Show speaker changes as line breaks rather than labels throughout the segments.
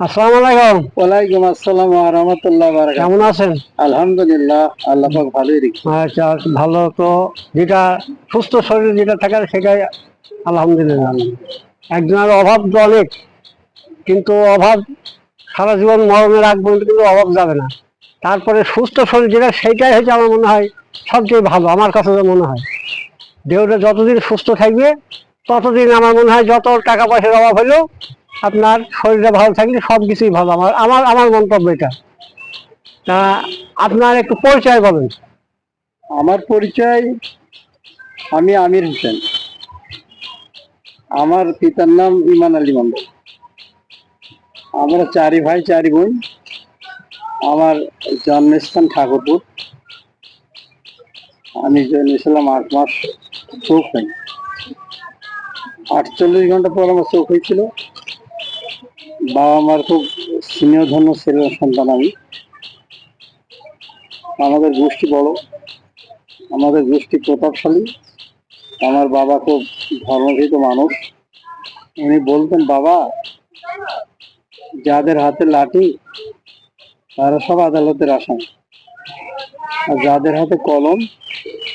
আসসালামু আলাইকুম।
ওয়ালাইকুম আসসালাম ওয়া রাহমাতুল্লাহ ওয়া বারাকাতুহু।
কেমন আছেন?
আলহামদুলিল্লাহ আল্লাহ পাক ভালোই রেখেছে।
আচ্ছা ভালো তো। যেটা সুস্থ শরীর যেটা সেটাই আলহামদুলিল্লাহ। একজনের অভাব তো অনেক কিন্তু অভাব সারা জীবন মরণের আগ পর্যন্ত কিন্তু অভাব যাবে না। তারপরে সুস্থ শরীর যেটা সেইটাই হচ্ছে আমার মনে হয় সবচেয়ে ভালো আমার কাছে মনে হয়। দেহটা যতদিন সুস্থ থাকবে ততদিন আমার মনে হয় যত টাকা পয়সার অভাব হলেও আপনার শরীরটা ভালো থাকলে সব কিছুই ভালো। আমার আমার আমার মন্তব্য এটা। তা আপনার একটু পরিচয় বলেন।
আমার পরিচয়, আমি আমির হোসেন। আমার পিতার নাম ইমান আলী মন্ডল আমরা চারি ভাই, চারি বোন। আমার জন্মস্থান ঠাকুরপুর। আমি জন্মেছিলাম আট মাস চোখ হয় আটচল্লিশ ঘণ্টা পর আমার চোখ হয়েছিল। বাবা মার খুব স্নেহধন্য ছেলে সন্তান আমি। আমাদের গোষ্ঠী বড়, আমাদের গোষ্ঠী প্রতাপশালী, আমার বাবা খুব ধর্মভীত মানুষ। উনি বলতেন, বাবা, যাদের হাতে লাঠি, তারা সব আদালতের আসামি। আর যাদের হাতে কলম,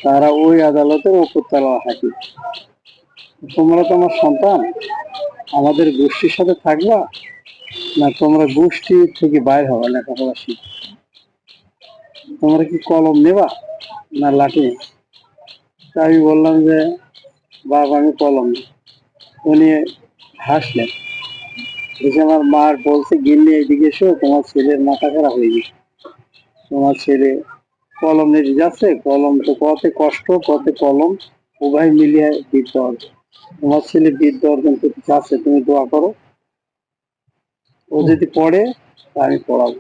তারা ওই আদালতের উপরতলা হাঁটি তোমরা তো আমার সন্তান, আমাদের গোষ্ঠীর সাথে থাকবা না, তোমরা গোষ্ঠী থেকে বাইর হবা লেখাপড়া শিখে তোমরা কি কলম নেবা না লাঠি? তা আমি বললাম যে বাবা আমি কলম উনি হাসলেন। আমার মার বলছে, গিন্নি এইদিকে এসো, তোমার ছেলের মাথা খারাপ হয়ে গেছে। তোমার ছেলে কলম নিতে যাচ্ছে, কলম তো কতে কষ্ট, কতে কলম, উভয় মিলিয়ে বিদ্যা তোমার ছেলে বিদ্যা অর্জন করতে চাচ্ছে, তুমি দোয়া করো। ও যদি পড়ে আমি পড়াবো।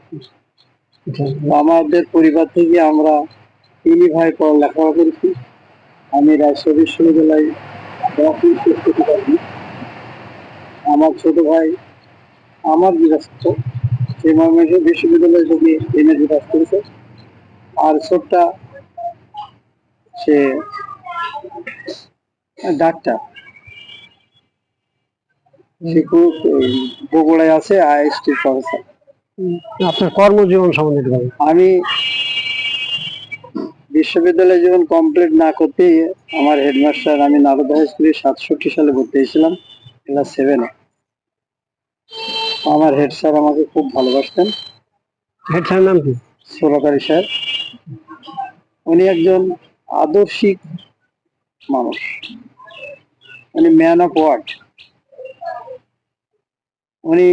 আমাদের পরিবার থেকে আমরা তিনি ভাই পড়া লেখাপড়া করেছি। আমি রাজশাহী বিশ্ববিদ্যালয়ে আমার ছোট ভাই আমার বিরাস্ত সে ময়মনসিংহ বিশ্ববিদ্যালয় থেকে এনএসি পাস করেছে। আর ছোটটা সে ডাক্তার। ওই বগুড়ায় আছে আইএসটি প্রফেসর
আপনার কর্মজীবন সম্বন্ধে
আমি বিশ্ববিদ্যালয় জীবন কমপ্লিট না করতেই আমার হেডমাস্টার আমি নারদা হাই স্কুলে সাতষট্টি সালে ভর্তি হয়েছিলাম ক্লাস সেভেনে আমার হেড স্যার আমাকে খুব ভালোবাসতেন।
হেড স্যারের নাম কি?
সোলাকারী স্যার। উনি একজন আদর্শিক মানুষ। উনি ম্যান অফ ওয়ার্ড উনি